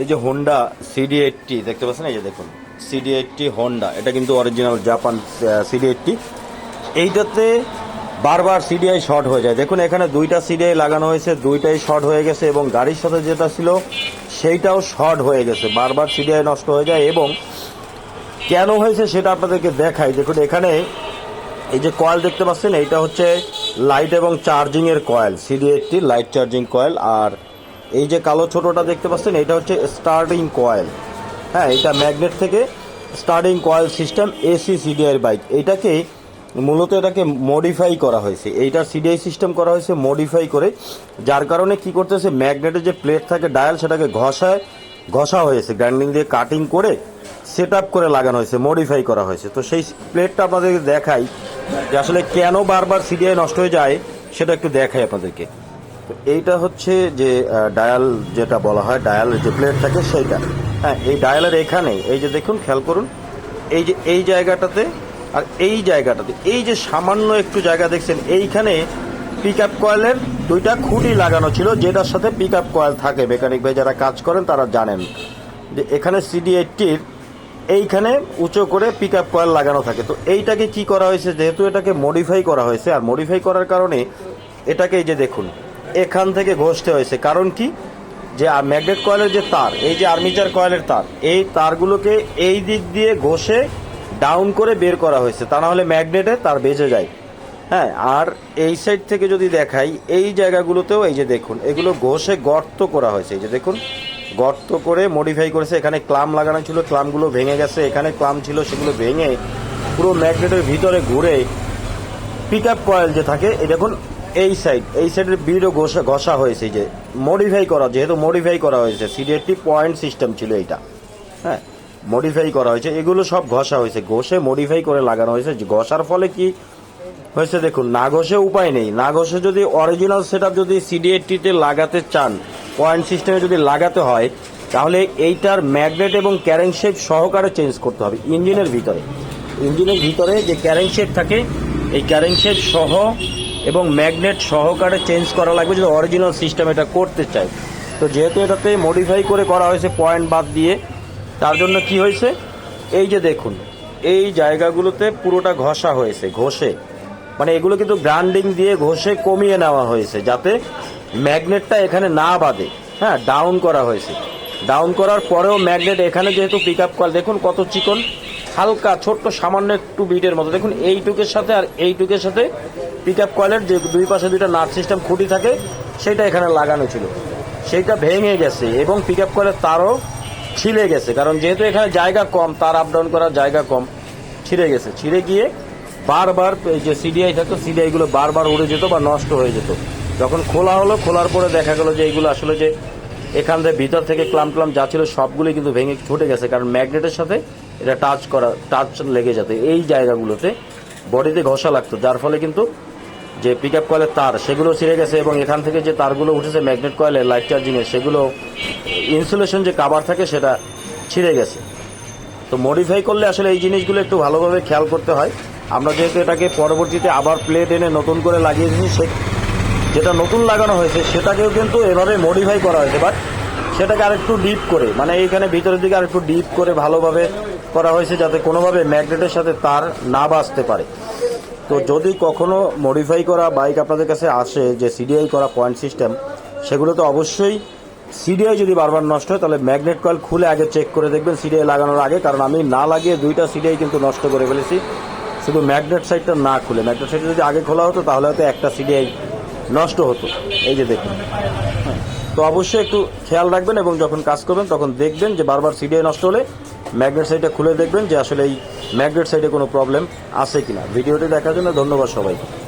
এই যে Honda CD eighty দেখতে পাচ্ছেন? এই যে দেখুন সিডি এইটটি হোন্ডা এটা কিন্তু অরিজিনাল জাপান সিডি এইটটি এইটাতে বারবার সিডিআই শর্ট হয়ে যায়। দেখুন, এখানে দুইটা সিডিআই লাগানো হয়েছে, দুইটাই শর্ট হয়ে গেছে এবং গাড়ির সাথে যেটা ছিল, সেইটাও শর্ট হয়ে গেছে। বারবার সিডিআই নষ্ট হয়ে যায় এবং কেন হয়েছে সেটা আপনাদেরকে দেখাই। দেখুন, এখানে এই যে কয়েল দেখতে পাচ্ছেন, এইটা হচ্ছে লাইট এবং চার্জিংয়ের coil CD eighty light charging coil আর এই যে কালো ছোটটা দেখতে পাচ্ছেন, এটা হচ্ছে স্টার্টিং কয়েল হ্যাঁ এটা ম্যাগনেট থেকে starting coil system AC CDI bike এইটাকে মূলত এটাকে মডিফাই করা হয়েছে। এইটার সিডিআই সিস্টেম করা হয়েছে মডিফাই করে। যার কারণে কি করতেছে ম্যাগনেটের যে প্লেট থাকে ডায়াল সেটাকে ঘষায়, ঘষা হয়েছে। গ্রাইন্ডিং দিয়ে কাটিং করে সেট করে লাগানো হয়েছে মডিফাই করা হয়েছে। তো সেই প্লেটটা আপনাদেরকে দেখাই যে আসলে কেন বারবার সিডিআই নষ্ট হয়ে যায়, সেটা একটু দেখাই আপনাদেরকে। এইটা হচ্ছে যে ডায়াল যেটা বলা হয় ডায়ালের যে প্লেট থাকে সেইটা। হ্যাঁ এই ডায়ালের এখানে এই যে দেখুন, খেয়াল করুন, এই যে, এই জায়গাটাতে আর এই জায়গাটাতে, এই যে সামান্য একটু জায়গা দেখছেন, এইখানে পিক আপ কয়েলের দুইটা খুঁটি লাগানো ছিল, যেটার সাথে পিক আপ কয়েল থাকে। মেকানিক ভাই যারা কাজ করেন, তারা জানেন যে, এখানে সিডি এইটটির এইখানে উঁচু করে পিক আপ কয়েল লাগানো থাকে। তো এইটাকে কি করা হয়েছে? যেহেতু এটাকে মডিফাই করা হয়েছে, আর মডিফাই করার কারণে এটাকে এই যে দেখুন এখান থেকে ঘষতে হয়েছে। কারণ কি? যে ম্যাগনেট কয়েলের যে তার, এই যে আর্মিচার কয়েলের তার, এই তারগুলোকে এই দিক দিয়ে ঘষে ডাউন করে বের করা হয়েছে। তা না হলে ম্যাগনেটে তার বেঁচে যায়। হ্যাঁ আর এই সাইড থেকে যদি দেখাই, এই জায়গাগুলোতেও এই যে দেখুন, এগুলো ঘষে গর্ত করা হয়েছে। এই যে দেখুন, গর্ত করে মডিফাই করেছে। এখানে ক্লাম লাগানো ছিল, ক্লামগুলো ভেঙে গেছে। এখানে ক্লাম ছিল, সেগুলো ভেঙে পুরো ম্যাগনেটের ভিতরে ঘুরে পিক আপ কয়েল যে থাকে, এই দেখুন এই সাইড এই সাইডের বিড়ও ঘষা ঘষা হয়েছে যে মডিফাই করা, যেহেতু মডিফাই করা হয়েছে সিডিএটি পয়েন্ট সিস্টেম ছিল এইটা হ্যাঁ মডিফাই করা হয়েছে, এগুলো সব ঘষা হয়েছে। ঘষে মডিফাই করে লাগানো হয়েছে। ঘষার ফলে কি হয়েছে দেখুন, না ঘষে উপায় নেই। না ঘষে যদি অরিজিনাল সেট যদি সিডিএটিতে লাগাতে চান পয়েন্ট সিস্টেমে যদি লাগাতে হয়, তাহলে এইটার ম্যাগনেট এবং ক্যারেং শেপ সহকারে চেঞ্জ করতে হবে ইঞ্জিনের ভিতরে। ইঞ্জিনের ভিতরে যে ক্যারেং শেপ থাকে, এই ক্যারেং শেপ সহ এবং ম্যাগনেট সহকারে চেঞ্জ করা লাগবে যদি অরিজিনাল সিস্টেম এটা করতে চাই তো যেহেতু এটাতে মডিফাই করে করা হয়েছে পয়েন্ট বাদ দিয়ে, তার জন্য কি হয়েছে? এই যে দেখুন, এই জায়গাগুলোতে পুরোটা ঘষা হয়েছে, ঘষে। মানে এগুলো কিন্তু গ্রাইন্ডিং দিয়ে ঘষে কমিয়ে নেওয়া হয়েছে যাতে ম্যাগনেটটা এখানে না বাঁধে হ্যাঁ ডাউন করা হয়েছে। ডাউন করার পরেও ম্যাগনেট এখানে যেহেতু পিক আপ কল দেখুন কত চিকন, হালকা, ছোট্ট, সামান্য একটু বিটের মতো। দেখুন, এইটুকের সাথে আর এইটুকের সাথে পিক আপ কয়েলের যে দুই পাশে দুইটা নাট সিস্টেম খুঁটি থাকে সেটা এখানে লাগানো ছিল। সেইটা ভেঙে গেছে এবং পিক আপ কয়েলের তারও ছিঁড়ে গেছে। কারণ যেহেতু এখানে জায়গা কম, তার আপ ডাউন করার জায়গা কম, ছিঁড়ে গেছে। ছিঁড়ে গিয়ে বারবার এই যে সিডিআই থাকতো সিডিআইগুলো বারবার উড়ে যেত বা নষ্ট হয়ে যেত। যখন খোলা হলো, খোলার পরে দেখা গেল যে এইগুলো আসলে যে এখান থেকে ভিতর থেকে ক্লাম ক্লাম যা ছিল সবগুলোই কিন্তু ভেঙে ছুটে গেছে। কারণ ম্যাগনেটের সাথে এটা টাচ করা টাচ লেগে যেত। এই জায়গাগুলোতে বডিতে ঘষা লাগতো। যার ফলে কিন্তু যে পিক আপ কয়েলের তার, সেগুলো ছিঁড়ে গেছে এবং এখান থেকে যে তারগুলো উঠেছে ম্যাগনেট কয়েলের লাইট চার্জিংয়ের সেগুলো ইনসুলেশন যে কাভার থাকে, সেটা ছিঁড়ে গেছে। তো মডিফাই করলে আসলে এই জিনিসগুলো একটু ভালোভাবে খেয়াল করতে হয়। আমরা যেহেতু এটাকে পরবর্তীতে আবার প্লেট এনে নতুন করে লাগিয়েছি, সে, যেটা নতুন লাগানো হয়েছে, সেটাকেও কিন্তু এভাবে মডিফাই করা হয়েছে বাট সেটাকে আরেকটু ডিপ করে মানে এইখানে ভিতরের দিকে আরেকটু ডিপ করে ভালোভাবে করা হয়েছে, যাতে কোনোভাবে ম্যাগনেটের সাথে তার না বাঁচতে পারে। তো যদি কখনো মডিফাই করা বাইক আপনাদের কাছে আসে যে সিডিআই করা পয়েন্ট সিস্টেম সেগুলো তো অবশ্যই সিডিআই যদি বারবার নষ্ট হয়, তাহলে ম্যাগনেট কয়েল খুলে আগে চেক করে দেখবেন সিডিআই লাগানোর আগে, কারণ আমি না লাগিয়ে দুইটা সিডিআই কিন্তু নষ্ট করে ফেলেছি। শুধু ম্যাগনেট সাইডটা না খুলে ম্যাগনেট সাইড যদি আগে খোলা হতো, তাহলে হয়তো একটা সিডিআই নষ্ট হতো। এই যে দেখুন। তো অবশ্যই একটু খেয়াল রাখবেন এবং যখন কাজ করবেন, তখন দেখবেন যে বারবার সিডিআই নষ্ট হলে ম্যাগনেট সাইডটা খুলে দেখবেন যে আসলে এই ম্যাগনেট সাইডে কোনো প্রবলেম আছে কিনা। ভিডিওটি দেখার জন্য ধন্যবাদ সবাইকে।